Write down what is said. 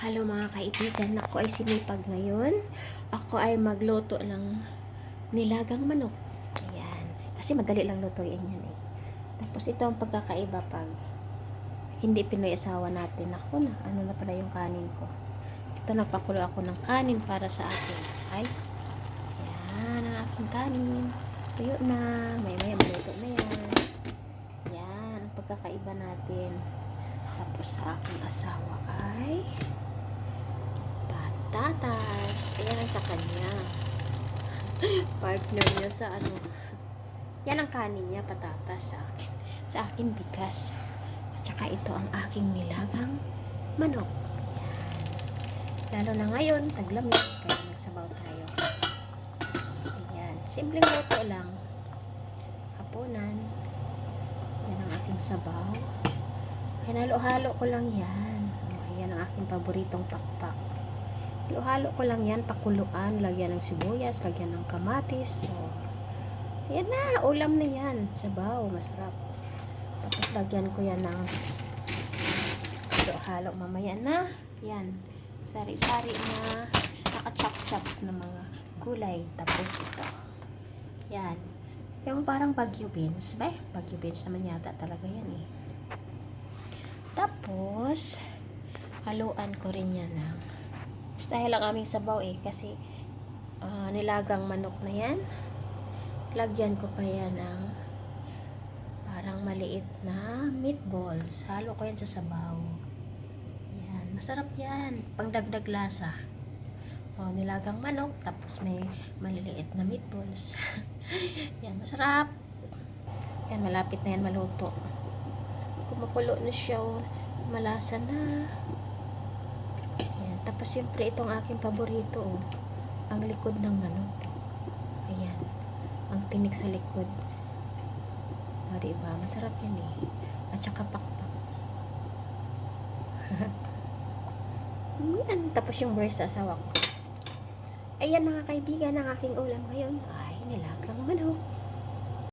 Hello mga kaibigan, ako ay sinipag ngayon. Ako ay magluto ng nilagang manok. Ayan. Kasi madali lang lutuin yan eh. Tapos ito ang pagkakaiba pag hindi Pinoy asawa natin. Ako na, ano na pala yung kanin ko. Ito nagpakulo ako ng kanin para sa akin. Ay, yan ang aking kanin. Tuyo na. May may maluto na yan. Yan ang pagkakaiba natin. Tapos sa aking asawa ay patatas. Ayan ang sa kanya. Partner niya sa ano. Yan ang kanin niya, patatas sa akin. Sa akin, bigas. At saka ito ang aking nilagang manok. Yan. Lalo na ngayon, taglamig. Kaya nagsabaw tayo. Ayan. Simpleng luto lang. Hapunan. Yan ang aking sabaw. Hinalo-halo ko lang yan. Ayan ang aking paboritong pakpak. Halo-halo ko lang yan, pakuluan, lagyan ng sibuyas, lagyan ng kamatis. So, ayan na, ulam na yan. Sabaw, masarap. Tapos lagyan ko yan ng halo-halo mamaya na. Yan, sari-sari na nakachop-chop na mga gulay. Tapos ito. Yan. Yung parang bagyo beans. Ba? Bagyo beans naman yata talaga yan eh. Tapos, haluan ko rin yan ng style lang aming sabaw eh kasi ah, nilagang manok na yan. Lagyan ko pa yan ng parang maliit na meatballs. Halo ko yan sa sabaw. Yan. Masarap yan. Pangdagdag lasa. O, nilagang manok. Tapos may maliliit na meatballs. yan. Masarap. Yan. Malapit na yan maluto kumukulo na siya oh. malasa na ayan. Tapos siyempre itong aking paborito oh. ang likod ng manok. Ayan ang tinik sa likod. O diba? Masarap yan eh. At saka pakpak. Yan tapos yung breast asawa ko. Ayan mga kaibigan ang aking ulam ngayon ay nilagang manok